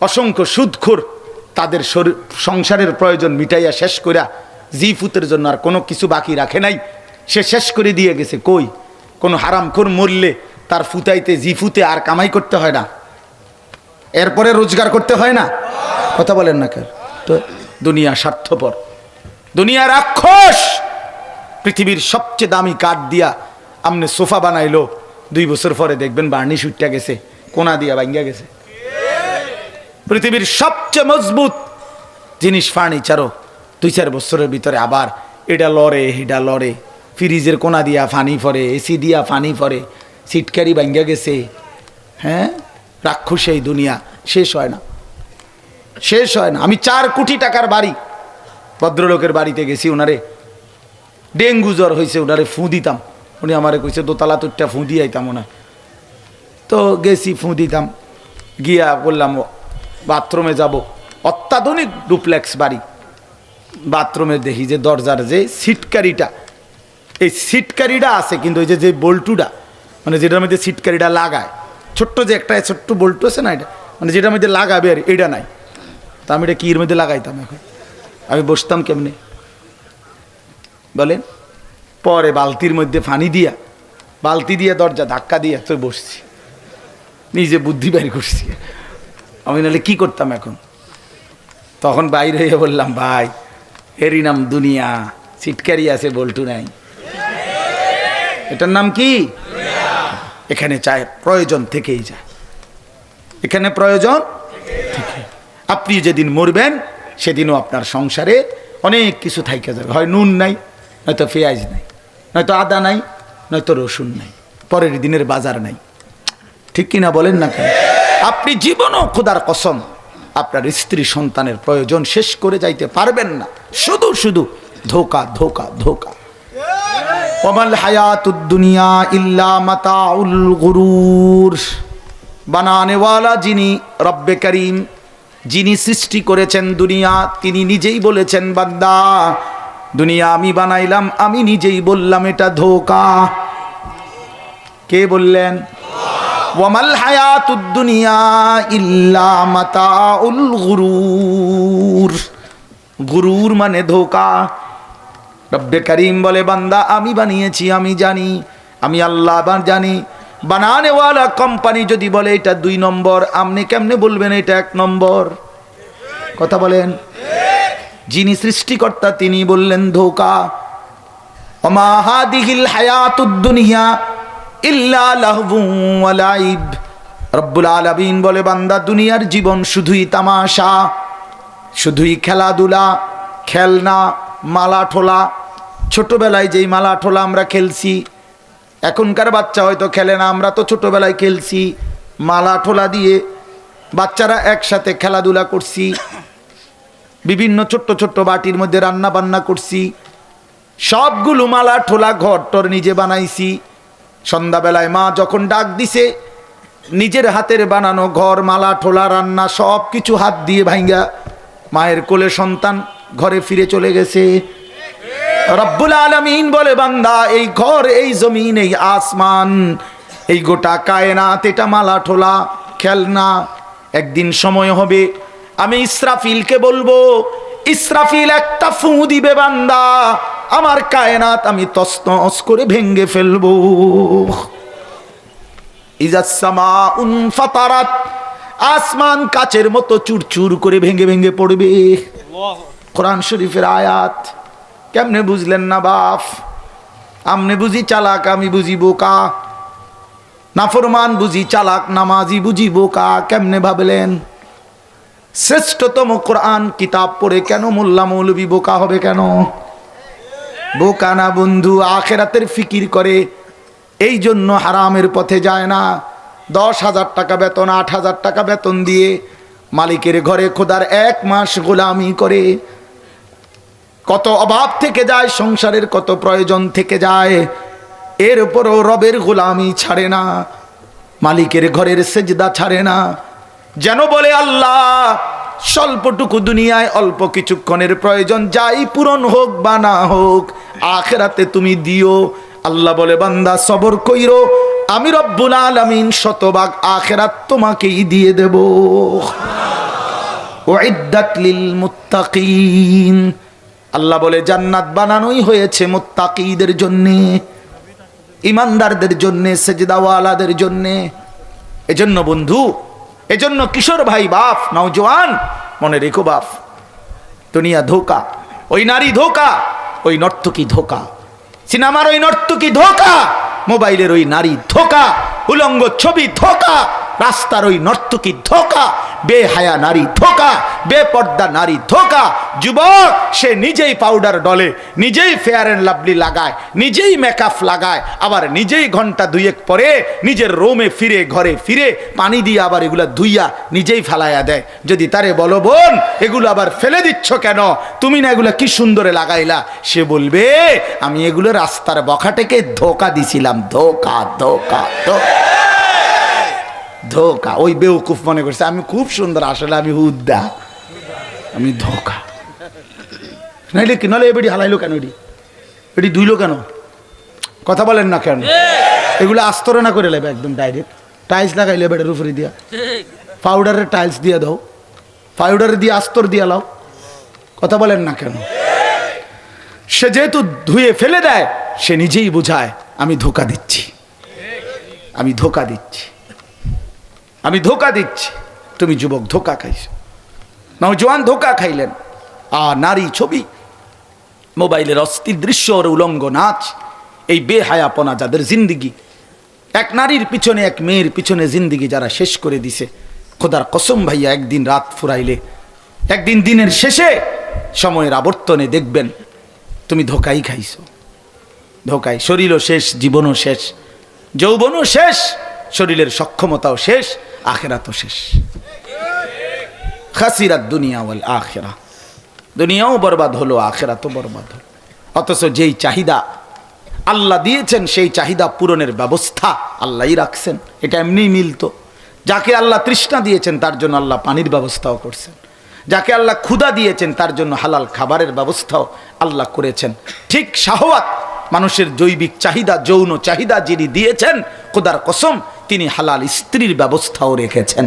অসংখ্য সুদখোর তাদের শরীর, সংসারের প্রয়োজন মিটাইয়া শেষ কইরা জি ফুতের জন্য আর কোনো কিছু বাকি রাখে নাই। সে শেষ করে দিয়ে গেছে কই? কোনো হারামখোর মরলে তার ফুতাইতে জি ফুতে আর কামাই করতে হয় না। এরপরে রোজগার করতে হয় না? কথা বলেন না কেন? তো দুনিয়া স্বার্থপর। দুনিয়া রাক্ষস! পৃথিবীর সবচেয়ে দামি কাঠ দিয়া আমনে সোফা বানাইলো। দুই বছর পরে দেখবেন বার্নিশ উঠটা গেছে, কোনা দিয়া ভাঙ্গা গেছে। পৃথিবীর সবচেয়ে মজবুত জিনিস ফার্নিচারও দুই চার বছরের ভিতরে আবার এটা লড়ে এটা লড়ে। ফ্রিজের কোনা দিয়া ফানি ফরে এসি দিয়া ফানি ফরে সিটকারি ভাঙ্গা গেছে। হ্যাঁ? রাক্ষস এই দুনিয়া। শেষ হয় না। শেষ হয় না। আমি চার কোটি টাকার বাড়ি ভদ্রলোকের বাড়িতে গেছি ওনারে ডেঙ্গু জ্বর হয়েছে ওনারে ফু দিতাম। উনি আমারে কইছে, দোতলা তুরটা ফু দিয়ে আইতাম ওনার তো গেছি, ফু দিতাম। গিয়া বললাম বাথরুমে যাব। অত্যাধুনিক ডুপ্লেক্স বাড়ি। বাথরুমে দেখি যে দরজার যে সিটকারিটা এই সিটকারিটা আছে, কিন্তু ওই যে বল্টুটা মানে যেটার মধ্যে সিটকারিটা লাগায়। ছোট্ট যে একটা, ছোট্ট বল্টু আছে না এটা? মানে যেটার মধ্যে লাগাবে আর এটা নাই। তা আমি এটা কির মধ্যে লাগাইতাম এখন? আমি বসতাম কেমনে? বলেন। পরে বালতির মধ্যে পানি দিয়া, বালতি দিয়ে দরজা ধাক্কা দিয়ে তো বসছি। নিজে বুদ্ধি বের করছি। আমি নাহলে কি করতাম এখন? তখন বাইরে হয়ে বললাম, ভাই, এরই নাম দুনিয়া সিটকারি আছে, বল্টু নাই। এটার নাম কি? এখানে চায়, প্রয়োজন থেকেই যায়। এখানে প্রয়োজন আপনি যেদিন মরবেন, সেদিনও আপনার সংসারে অনেক কিছু থাইকা যাবে। হয় নুন নাই, নয়তো পেঁয়াজ নাই, নয়তো আদা নাই, নয়তো রসুন নাই, পরের দিনের বাজার নাই। ঠিক কিনা বলেন না কেন? আপনি জীবনও খোদার কসম, আপনার স্ত্রী সন্তানের প্রয়োজন শেষ করে যাইতে পারবেন না। শুধু শুধু ধোকা ধোকা ধোকা। ওমাল হায়াতুদ দুনিয়া ইল্লা মাতাউল গুরুর। বানানেওয়ালা যিনি রব্বে করিম, যিনি সৃষ্টি করেছেন দুনিয়া, তিনি নিজেই বলেছেন, বান্দা, দুনিয়া আমি বানাইলাম, আমি নিজেই বললাম এটা ধোকা। কে বললেন? ওয়ামাল হায়াতুদ দুনিয়া ইল্লা মাতাউল গুরুর। গুরুর মানে ধোকা। রব্বে করিম বলে, বান্দা, আমি বানিয়েছি, আমি জানি, আমি আল্লাহ জানি। বানানেওয়ালা কোম্পানি যদি বলে, এটা দুই নম্বর আপনি কেমনে বলবেন, এটা এক নম্বর কথা বলেন। যিনি সৃষ্টিকর্তা, তিনি বললেন, ধোকা। অমাহাদিহিল হায়াতুদ দুনিয়া ইল্লা লাহবু ওয়া লাইব। রব্বুল আলামিন বলে, বান্দা, দুনিয়ার জীবন শুধুই তামাশা, শুধুই খেলাধুলা, খেলনা মালা ঠোলা ছোটবেলায় যেই মালা ঠোলা আমরা খেলছি, এখনকার বাচ্চা হয়তো খেলে না, আমরা তো ছোটবেলায় খেলছি। মালা ঠোলা দিয়ে বাচ্চারা একসাথে খেলাধুলা করছি, বিভিন্ন ছোট্ট ছোট্ট বাটির মধ্যে রান্না বান্না করছি। সবগুলো মালা ঠোলা ঘর টর নিজে বানাইছি। সন্ধ্যাবেলায় মা যখন ডাক দিছে, নিজের হাতের বানানো ঘর, মালা, ঠোলা, রান্না, সব কিছু হাত দিয়ে ভাইঙ্গা, মায়ের কোলে সন্তান ঘরে ফিরে চলে গেছে। রব্বুল আলমিন বলে, বান্দা, এই ঘর, এই জমিন, এই আসমান, এই গোটা কায়নাত, এটা মালা, ঠোলা, খেলনা, একদিন সময় হবে। আমি ইসরাফিলকে বলব, ইসরাফিল একটা ফু দিবে, বান্দা। আমার কায়নাত আমি তসনস করে ভেঙ্গে ফেলব। ইজাসমা উন ফাতারাত আসমান কাচের মতো চুরচুর করে ভেঙ্গে ভেঙ্গে পড়বে। কোরআন শরীফের আয়াত কেমনে বুঝলেন না বাপ? আমনে বুঝি চালাক আমি বুঝি বোকা। নাফরমান বুঝি চালাক নামাজি বুঝি বোকা কেমনে ভাবলেন? শ্রেষ্ঠতম কোরআন কিতাব পড়ে কেন মোল্লা মৌলবি বোকা হবে কেন? বোকা না বন্ধু, আখেরাতের ফিকির করে। এই জন্য হারামের পথে যায় না। দশ হাজার টাকা বেতন, আট হাজার টাকা বেতন দিয়ে মালিকের ঘরে খোদার এক মাস গোলামি করে। কত অভাব থেকে যায়, সংসারের কত প্রয়োজন থেকে যায়, এর উপরও রবের গোলামি ছাড়ে না, মালিকের ঘরের সেজদা ছাড়ে না। যেন বলে আল্লাহ স্বল্পটুকু দুনিয়ায় অল্প কিছুক্ষণের প্রয়োজন, যাই পূরণ হোক বা না হোক, আখেরাতে তুমি দিও। আল্লাহ বলে, বান্দা, সবর কইরো, আমি রব্বুল আলামিন শতভাগ আখেরাত তোমাকেই দিয়ে দেব। আল্লাহ বলে, জান্নাত বানানোই হয়েছে মুত্তাকিদের জন্যে, ইমানদারদের জন্যে, সেজদাওয়ালাদের জন্যে। এজন্য বন্ধু এজন্য কিশোর ভাই, বাপ, নওজোয়ান, মনে রেখো বাপ, দুনিয়া ধোকা, ওই নারী ধোকা, ওই নর্তকী ধোকা, সিনেমার ওই নর্তকী ধোকা, মোবাইলের ওই নারী ধোকা, উলঙ্গ ছবি ধোকা রাস্তার ওই নর্তকী ধোকা, বেহায়া নারী ধোকা, বেপর্দা নারী ধোকা, যুবক, সে নিজেই পাউডার ডলে, নিজেই ফেয়ার অ্যান্ড লাভলি লাগায়, নিজেই মেকআপ লাগায়, আবার নিজেই ঘণ্টা দুয়েক পরে নিজের রোমে ফিরে, ঘরে ফিরে পানি দিয়ে আবার এগুলা ধুইয়া নিজেই ফেলাইয়া দেয়। যদি তারে বলো, বোন, এগুলো আবার ফেলে দিচ্ছ কেন? তুমি না এগুলো কি সুন্দরে লাগাইলা? সে বলবে, আমি এগুলো রাস্তার বখাটেকে ধোকা দিছিলাম, ধোকা ধোকা ধোকা। ধোকা, ওই বেউকুফ মনে করছে, আমি খুব সুন্দর, আসলে আমি হুদ্দা আমি ধোকা। নাইলে কি নাহলে এবারে হালাইলো কেন এটি? এটি ধুইলো কেন? কথা বলেন না কেন? এগুলো আস্তরে না করে লেবে একদম ডাইরেক্ট টাইলস লাগাইলে বেটার উপরে দিয়া। পাউডারের টাইলস দিয়ে দাও। পাউডার দিয়ে আস্তর দিয়ে লাও। কথা বলেন না কেন? সে যেহেতু ধুয়ে ফেলে দেয়, সে নিজেই বোঝায়, আমি ধোকা দিচ্ছি। আমি ধোকা দিচ্ছি। আমি ধোকা দিচ্ছি। তুমি যুবক, ধোকা খাইছো। নওজোয়ান ধোকা খাইলেন। আ নারী ছবি। মোবাইলের অস্থির দৃশ্য উলঙ্গ নাচ। এই বেহায়াপনা যাদের জিন্দিগি। এক নারীর পিছনে এক মেয়ের পিছনে জিন্দিগি যারা শেষ করে দিছে। খোদার কসম ভাইয়া, একদিন রাত ফুরাইলে। একদিন দিনের শেষে সময়ের আবর্তনে দেখবেন, তুমি ধোকাই খাইছো। ধোকাই, শরীরও শেষ, জীবনও শেষ। যৌবনও শেষ, শরীরের সক্ষমতাও শেষ। আখেরাতও শেষ। খাসিরাত দুনিয়া ওয়াল আখেরা। দুনিয়াও বরবাদ হলো, আখেরাতও বরবাদ হলো। অথচ যেই চাহিদা আল্লাহ দিয়েছেন, সেই চাহিদা পূরণের ব্যবস্থা আল্লাহই রাখছেন। এটা এমনিই মিলতো। যাকে আল্লাহ তৃষ্ণা দিয়েছেন, তার জন্য আল্লাহ পানির ব্যবস্থাও করছেন। যাকে আল্লাহ ক্ষুদা দিয়েছেন, তার জন্য হালাল খাবারের ব্যবস্থাও আল্লাহ করেছেন। ঠিক শাহওয়াত, মানুষের জৈবিক চাহিদা, যৌন চাহিদা যিনি দিয়েছেন, খোদার কসম তিনি হালাল স্ত্রীর ব্যবস্থাও রেখেছেন।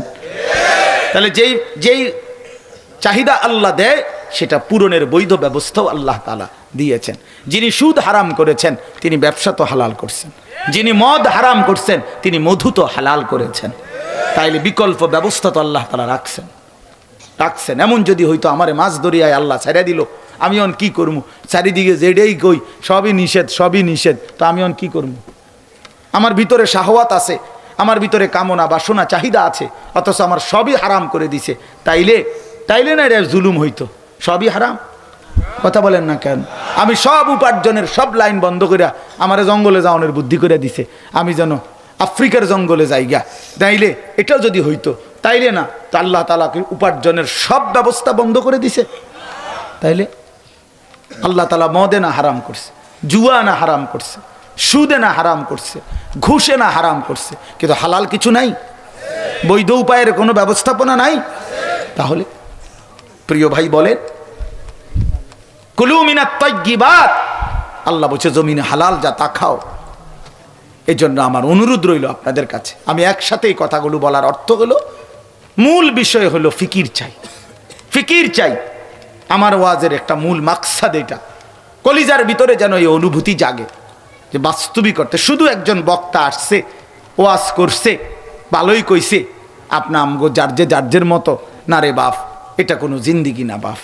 তাহলে যেই যেই চাহিদা আল্লাহ দেয়, সেটা পূরণের বৈধ ব্যবস্থাও আল্লাহ তালা দিয়েছেন। যিনি সুদ হারাম করেছেন, তিনি ব্যবসা তো হালাল করছেন। যিনি মদ হারাম করছেন, তিনি মধু তো হালাল করেছেন। তাইলে বিকল্প ব্যবস্থা তো আল্লাহ তালা রাখছেন। রাখছেন। এমন যদি হইতো আমারে মাছ দরিয়ায় আল্লাহ ছেড়ে দিল, আমি অন কি করব চারিদিকে যেডেই কই, সবই নিষেধ সবই নিষেধ, তো আমি অন কি করব আমার ভিতরে শাহওয়াত আছে। আমার ভিতরে কামনা বাসনা, চাহিদা আছে, অথচ আমার সবই হারাম করে দিছে। তাইলে তাইলে না রে জুলুম হইতো। সবই হারাম? কথা বলেন না কেন? আমি সব উপার্জনের সব লাইন বন্ধ করে আমার জঙ্গলে যাওয়ানোর বুদ্ধি করে দিছে। আমি যেন আফ্রিকার জঙ্গলে যাই গা তাইলে এটাও যদি হইতো, তাইলে না, তো আল্লাহ তালাকে উপার্জনের সব ব্যবস্থা বন্ধ করে দিছে। তাইলে আল্লাহ তালা মদে না হারাম করছে, জুয়া না হারাম করছে। সুদে না হারাম করছে, ঘুষে না হারাম করছে, কিন্তু হালাল কিছু নাই? বৈধ উপায়ের কোনো ব্যবস্থাপনা নাই? তাহলে প্রিয় ভাই বলেন কুলুমিনা তৈগিবাত আল্লাহ বলছে, জমিনে হালাল, যা তা খাও। এই জন্য আমার অনুরোধ রইল আপনাদের কাছে। আমি একসাথে এই কথাগুলো বলার অর্থ হলো, মূল বিষয় হলো ফিকির চাই। ফিকির চাই। আমার ওয়াজের একটা মূল মাকসাদ এটা। কলিজার ভিতরে যেন এই অনুভূতি জাগে। যে বাস্তবিক অর্থে শুধু একজন বক্তা আসছে, ওয়াজ করছে, ভালোই কইছে, আপনা আমগো যার যে যার্যের মতো, না রে বাপ, এটা কোনো জিন্দিগি না বাপ,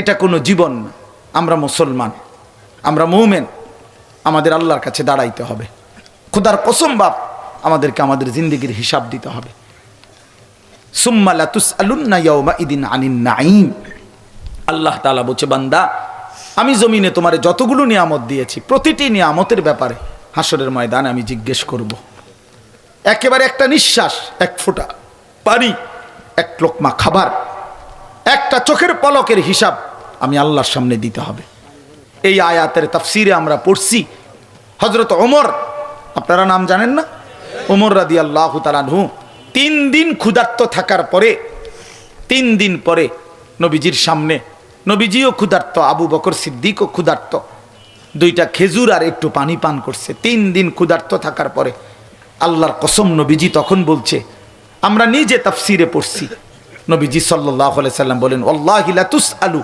এটা কোনো জীবন না, আমরা মুসলমান, আমরা মৌমেন, আমাদের আল্লাহর কাছে দাঁড়াইতে হবে। খুদার কসম বাপ, আমাদেরকে আমাদের জিন্দিগির হিসাব দিতে হবে। সুম্মালা তুস আলুন্না ইদিন আনিন নাইম আল্লাহ তালা বলছে, বান্দা আমি জমিনে তোমারে যতগুলো নিয়ামত দিয়েছি, প্রতিটি নিয়ামতের ব্যাপারে হাসরের ময়দানে আমি জিজ্ঞেস করব। একেবারে একটা নিঃশ্বাস, এক ফোঁটা পানি, এক লোকমা খাবার, একটা চোখের পলকের হিসাব আমি আল্লাহর সামনে দিতে হবে এই আয়াতের তাফসিরে আমরা পড়ছি হজরত ওমর, আপনারা নাম জানেন না ওমর রাদি আল্লাহ তালানহু তিন দিন ক্ষুধার্ত থাকার পরে, তিন দিন পরে নবীজির সামনে নবীজিও ক্ষুধার্ত, আবু বকর সিদ্দিকও ক্ষুধার্ত। দুইটা খেজুর আর একটু পানি পান করছে। তিন দিন ক্ষুধার্ত থাকার পরে আল্লাহর কসম নবীজি তখন বলছে, আমরা নিজে তাফসিরে পড়ছি। নবীজি সাল্লাহ সাল্লাম বলেন আল্লাহিলাতুস আলু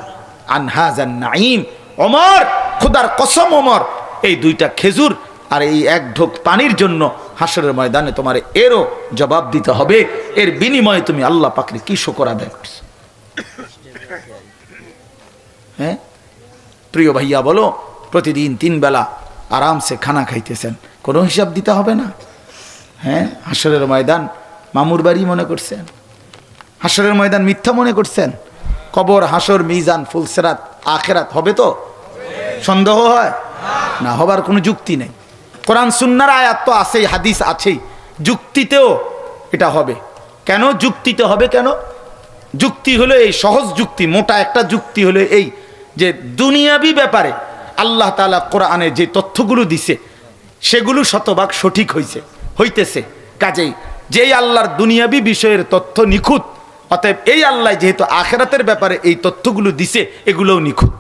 আনহাজান নাইম অমর খুদার কসম অমর এই দুইটা খেজুর আর এই এক ঢোক পানির জন্য হাসরের ময়দানে তোমার এরও জবাব দিতে হবে। এর বিনিময়ে তুমি আল্লাহ পাকরে কি শকর আদায় করছ? হ্যাঁ? প্রিয় ভাইয়া, বলো, প্রতিদিন তিন বেলা আরামসে খানা খাইতেছেন। কোনো হিসাব দিতে হবে না। হ্যাঁ? হাসরের ময়দান মামুর বাড়ি মনে করছেন? হাসরের ময়দান মিথ্যা মনে করছেন? কবর, হাসর, মিজান, ফুলসেরাত, আখেরাত হবে তো? সন্দেহ হয়? না হবার কোনো যুক্তি নেই। কোরআন, সুন্নার আয়াত তো আছেই, হাদিস আছেই। যুক্তিতেও এটা হবে। কেন যুক্তিতে হবে কেন? যুক্তি হলো এই সহজ যুক্তি, মোটা একটা যুক্তি হলো এই যে দুনিয়াবি ব্যাপারে আল্লাহ তালা কোরআনে যে তথ্যগুলো দিছে, সেগুলো শতভাগ সঠিক হইছে, হইতেছে। কাজেই যেই আল্লাহর দুনিয়াবি বিষয়ের তথ্য নিখুঁত, অতএব এই আল্লাহ যেহেতু আখেরাতের ব্যাপারে এই তথ্যগুলো দিছে, এগুলোও নিখুঁত।